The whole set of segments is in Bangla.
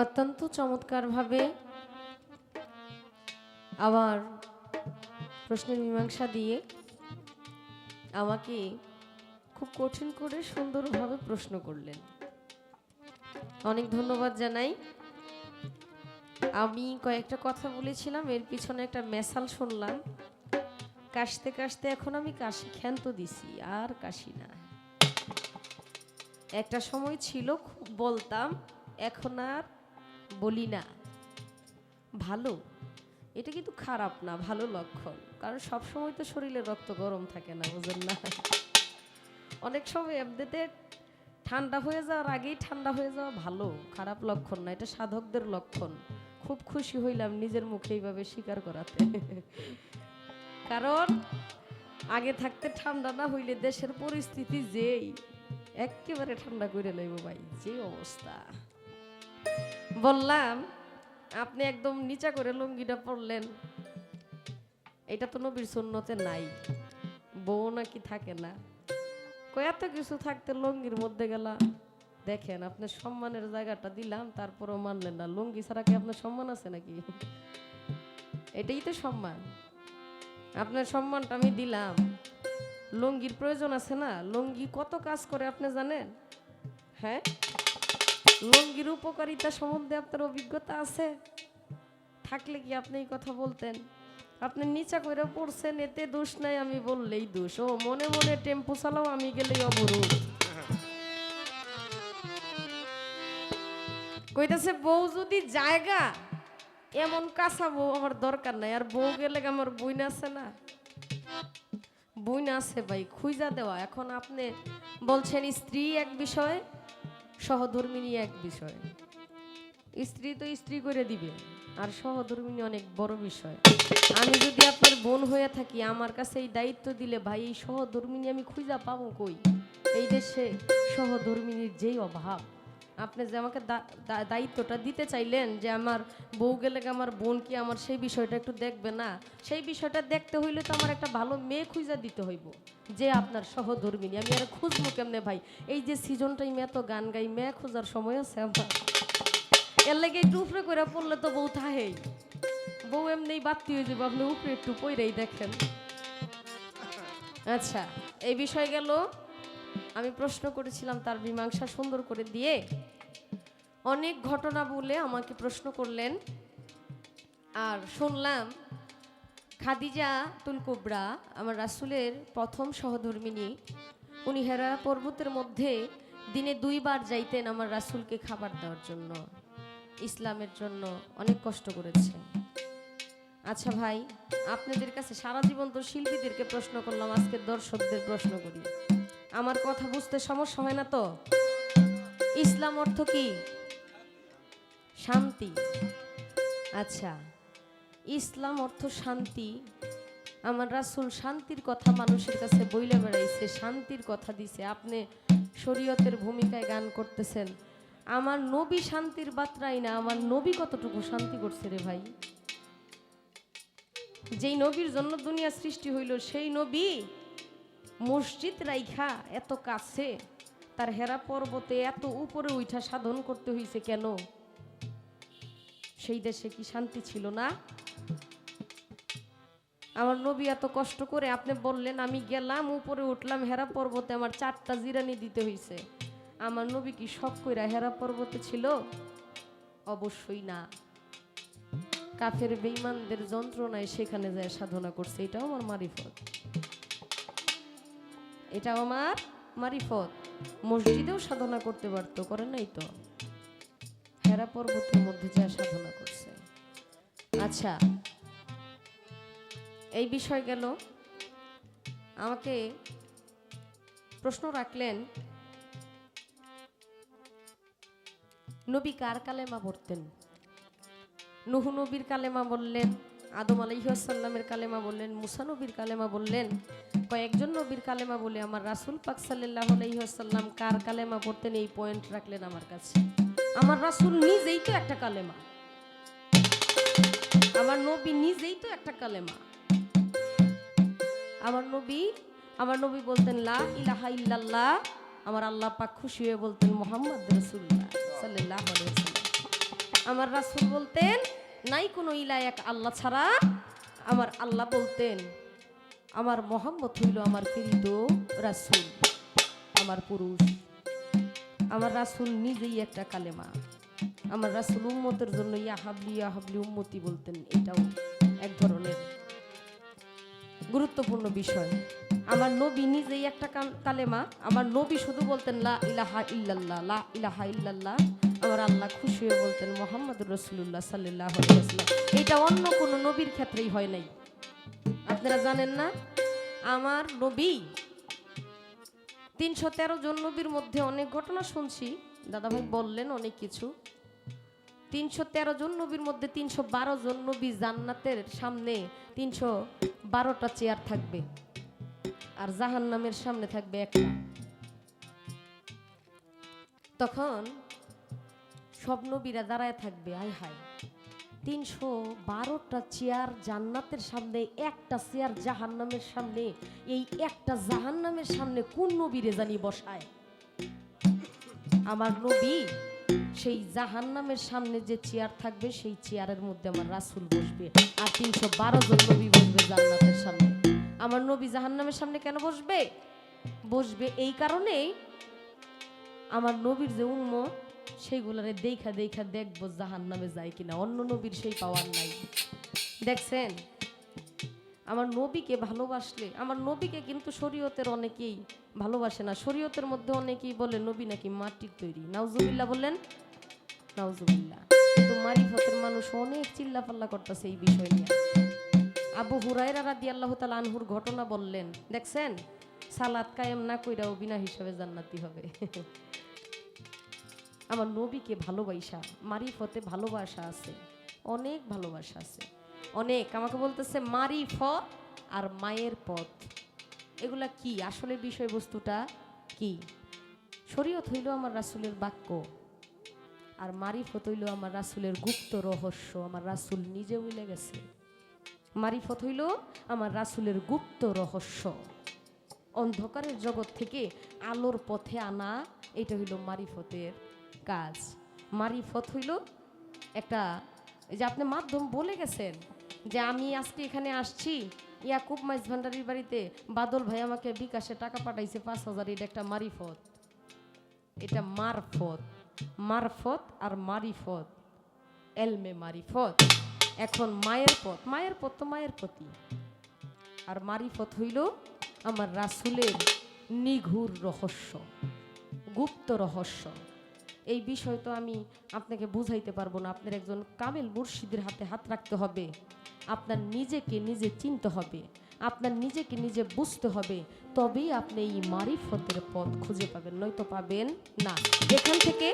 অত্যন্ত চমৎকারভাবে আমার প্রশ্নের মীমাংসা দিয়ে আমাকে খুব কঠিন করে সুন্দরভাবে প্রশ্ন করলেন। অনেক ধন্যবাদ জানাই। আমি কয়েকটা কথা বলেছিলাম, এর পিছনে একটা মেসাল শুনলাম। কাশতে কাশতে এখন আমি কাশি ক্ষান্ত দিছি, আর কাশি না। একটা সময় ছিল, খুব বলতাম, এখন আর বলি না। ভালো? এটা কিন্তু খারাপ না, ভালো লক্ষণ। কারণ সব সময় তো শরীরে রক্ত গরম থাকে না, বুঝেন না? অনেক সময় এমনিতে ঠান্ডা হয়ে যাওয়ার আগেই ঠান্ডা হয়ে যাওয়া ভালো, খারাপ লক্ষণ না, এটা সাধকদের লক্ষণ। খুব খুশি হইলাম নিজের মুখে এইভাবে স্বীকার করাতে। কারণ আগে থাকতে ঠান্ডা না হইলে দেশের পরিস্থিতি যেই, একেবারে ঠান্ডা করে লইব ভাই, যে অবস্থা। বললাম, আপনি একদম নিচা করে লুঙ্গিটা পরলেন। এটা তো নবীর সুন্নতে নাই। বউ নাকি থাকে না। কয়াত কিছু থাকতে লুঙ্গির মধ্যে গেলা। দেখেন, আপনার সম্মানের জায়গাটা দিলাম, তারপরেও মানলেন না। লুঙ্গি ছাড়া কি আপনার সম্মান আছে নাকি? এটাই তো সম্মান। আপনার সম্মানটা আমি দিলাম। লুঙ্গির প্রয়োজন আছে না? লুঙ্গি কত কাজ করে, আপনি জানেন? হ্যাঁ? লুঙ্গির উপকারিতা সম্বন্ধে আপনার অভিজ্ঞতা আছে? থাকলে কি আপনি এই কথা বলতেন? আপনি নিচা করে পড়ছেন, এতে দোষ নাই, আমি বললেই দোষ। ও, মনে মনে টেম্পো চালাও, আমি গেলেই অবরোধ। কইতাছে, বউ যদি জায়গা, এমন কাঁচা বউ আমার দরকার নাই, আর বউ গেলে আমার বইন আছে না? বইন আছে ভাই, খুঁজা দেওয়া। এখন আপনি বলছেন স্ত্রী এক বিষয় সহধর্মিনী এক বিষয়। স্ত্রী তো স্ত্রী করে দিবে, আর সহধর্মিনী অনেক বড় বিষয়। আমি যদি আপনার বোন হয়ে থাকি, আমার কাছে এই দায়িত্ব দিলে ভাই, এই সহধর্মিনী আমি খুঁজা পাবো কই? এই দেশে সহধর্মিনীর যেই অভাব। আপনি যে আমাকে দায়িত্বটা দিতে চাইলেন যে আমার বউ গেলে আমার বোন কি আমার সেই বিষয়টা একটু দেখবে না, সেই বিষয়টা দেখতে হইলে তো আমার একটা ভালো মেয়ে খুঁজা দিতে হইব, যে আপনার সহধর্মিনী। আমি আর খুঁজবো কেমনে ভাই? এই যে সিজনটাই মেয়ে তো গান গাই মেয়ে খোঁজার সময় আছে আমার। এর লাগে একটু উপরে করে পড়লে তো বউ থাহেই। বউ এমনি বাত্তি হয়ে যাব, আপনি উপরে একটু পইরেই দেখেন। আচ্ছা এই বিষয় গেল আমি প্রশ্ন করেছিলাম তার মীমাংসা সুন্দর করে দিয়ে। অনেক ঘটনা বলে আমাকে প্রশ্ন করলেন। আর শুনলাম, খাদিজা তুলকুবরা আমার রাসুলের প্রথম সহধর্মিনী, উনি হেরা পর্বতের মধ্যে দিনে দুইবার যাইতেন আমার রাসুলকে খাবার দেওয়ার জন্য। ইসলামের জন্য অনেক কষ্ট করেছেন। আচ্ছা ভাই, আপনাদের কাছে সারা জীবন তো শিল্পীদেরকে প্রশ্ন করলাম, আজকে দর্শকদের প্রশ্ন করি। আমার কথা বুঝতে সমস্যা হয় না তো? ইসলাম অর্থ কি? শান্তি। আচ্ছা ইসলাম অর্থ শান্তি? আমার রাসুল শান্তির কথা মানুষের কাছে বইলে বেড়াইছে, শান্তির কথা দিছে। আপনি শরীয়তের ভূমিকায় গান করতেছেন। আমার নবী শান্তির বার্তাই না, আমার নবী কতটুকু শান্তি করছে রে ভাই? যেই নবীর জন্য দুনিয়া সৃষ্টি হইল, সেই নবী মসজিদ রাইখা এত কাছে, তার হেরা পর্বতে এত উপরে উঠা সাধন করতে হইছে কেন? সেই দেশে কি শান্তি ছিল না? আমার নবী এত কষ্ট করে আপনি বললেন, আমি গেলাম, উপরে উঠলাম, হেরা পর্বতে আমার চারটা জিরানি দিতে হইছে। আমার নবী কি শখ কইরা হেরা পর্বতে ছিল? অবশ্যই না। কাফের বেঈমানদের যন্ত্রণায় সেখানে যায় সাধনা করছে, এটাও আমার মারিফত। এটাও আমার মারিফত। মসজিদেও সাধনা করতে পারতো, করে নাই তো? হেরা পর্বতের মধ্যে যা সাধনা করছে। আচ্ছা এই বিষয় গেল। আমাকে প্রশ্ন রাখলেন, নবী কার কালেমা পড়তেন? নুহু নবীর কালেমা বললেন, আদম আলাইসাল্লামের কালেমা বললেন, মুসা নবীর কালেমা বললেন কয়েকজন নবীর কালেমা বলে, আমার রাসুল পাক সাল্লাহ আলাইসাল্লাম কার কালেমা পড়তেন এই পয়েন্ট রাখলেন আমার কাছে। আমার রাসুল নিজেই তো একটা কালেমা। আমার নবী নিজেই তো একটা কালেমা। আমার নবী আমার নবী বলতেন, লা ইলাহা ইল্লাল্লাহ। আমার আল্লাহ পাক খুশি হয়ে বলতেন, মোহাম্মদ রসুল্লাহ সাল্লাহ আমার রাসূল বলতেন, নাই কোনো ইলা এক আল্লাহ ছাড়া। আমার আল্লাহ বলতেন আমার মোহাম্মদ হইল আমার প্রিয় রাসূল, আমার পুরুষ। আমার রাসূল নিজেই একটা কালেমা। আমার রাসূল উম্মতের জন্য ইয়া হাবলি ইয়া হাবলি উম্মতি বলতেন, এটাও এক ধরনের গুরুত্বপূর্ণ বিষয়। আমার নবী নিজেই একটা কালেমা। আমার নবী শুধু বলতেন, লা ইলাহা ইল্লাল্লাহ, লা ইলাহা ইল্লাল্লাহ। আমার আল্লাহ খুশি হয়ে বলতেন মোহাম্মদ রসুল্লাহ সাল্লাহ এটা অন্য কোনো নবীর ক্ষেত্রেই হয় নাই। আপনারা জানেন না, আমার নবী তিনশো তেরো জন নবীর মধ্যে অনেক ঘটনা শুনছি। দাদাভাই বললেন অনেক কিছু। তিনশো তেরো জন নবীর মধ্যে তিনশো বারো জন নবী জান্নাতের সামনে তিনশো বারোটা চেয়ার থাকবে আর জাহান্নামের সামনে থাকবে একটা। তখন সব নবীরা দাঁড়ায় থাকবে আয় হায়। তিনশো বারোটা চেয়ার জান্নাতের সামনে, একটা চেয়ার জাহান্নামের সামনে। এই একটা জাহান্নামের সামনে কোন নবীরে জানি বসায়? আমার নবী সেই জাহান্নামের সামনে যে চেয়ার থাকবে, সেই চেয়ারের মধ্যে আমার রাসুল বসবে। আর তিনশো বারো জন নবী বসবে জান্নাতের সামনে। আমার নবী জাহান্নামের সামনে কেন বসবে? বসবে এই কারণেই আমার নবীর যে উম্ম সেইগুলারে দেখা দেখা দেখব জাহান নামে যায় কিনা। অন্য নবীর সেই পাওয়ার নাই। দেখছেন? আমার নবীকে ভালোবাসলে, আমার নবীকে কিন্তু শরীয়তের অনেকেই ভালোবাসে না। শরীয়তের মধ্যে অনেকেই বলে, নবী নাকি মাটির তৈরি। নাউজুবিল্লা বললেন নাউজুবিল্লা কিন্তু মারিফতের মানুষ অনেক চিল্লাপাল্লা করতেছে এই বিষয় নিয়ে। আবু হুরাইরা রাদি আল্লাহ তালা আনহুর ঘটনা বললেন, দেখছেন? সালাদ কায়েম না কইরাও বিনা হিসাবে জান্নাতি হবে। আমার নবীকে ভালোবাসা, মারিফতে ভালোবাসা আছে, অনেক ভালোবাসা আছে। অনেক, আমাকে বলতেছে মারিফত আর মায়ের পথ। এগুলা কি? আসলে বিষয়বস্তুটা কি? শরীয়ত হইল আমার রাসুলের বাক্য, আর মারিফত হইল আমার রাসুলের গুপ্ত রহস্য, আমার রাসুল নিজে উইলে গেছে। মারিফত হইল আমার রাসুলের গুপ্ত রহস্য। অন্ধকারের জগৎ থেকে আলোর পথে আনা, এটা হইল মারিফতের কাজ। মারিফত হইল একটা যে আপনি মাধ্যম বলে গেছেন যে আমি আজকে এখানে আসছি, ইয়াকুব মাইজ ভান্ডারির বাড়িতে বাদল ভাই আমাকে বিকাশে টাকা পাঠাইছে পাঁচ হাজার, এটা একটা মারিফত এটা মারফত মারফত আর মারিফত এলমে মারিফত এখন মায়ের পথ মায়ের পথ তো মায়ের প্রতি। আর মারিফত হইল আমার রাসুলের নিঘুর রহস্য, গুপ্ত রহস্য। এই বিষয় তো আমি আপনাকে বুঝাইতে পারব না। আপনার একজন কামেল মুর্শিদের হাতে হাত রাখতে হবে। আপনার নিজেকে নিজে চিনতে হবে। আপনার নিজেকে নিজে বুঝতে হবে। তবেই আপনি এই মারিফতের পথ খুঁজে পাবেন, নয়তো পাবেন না। এখান থেকে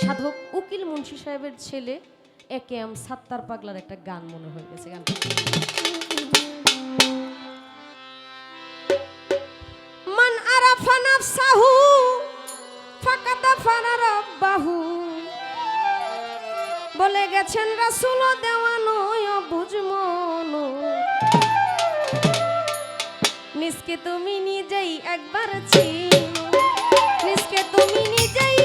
সাধক উকিল মুন্সি সাহেবের ছেলে একে এম সাত্তার পাগলার একটা গান মনে হয়ে গেছে গানটা। গেছেন রাসুল দেওয়ানো বুঝ মন। নিসকে তুমি নিজেই একবার ছিল নিস্কে তুমি নিজেই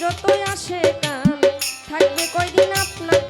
যতই আসে কাল থাকবে কয়দিন আপনার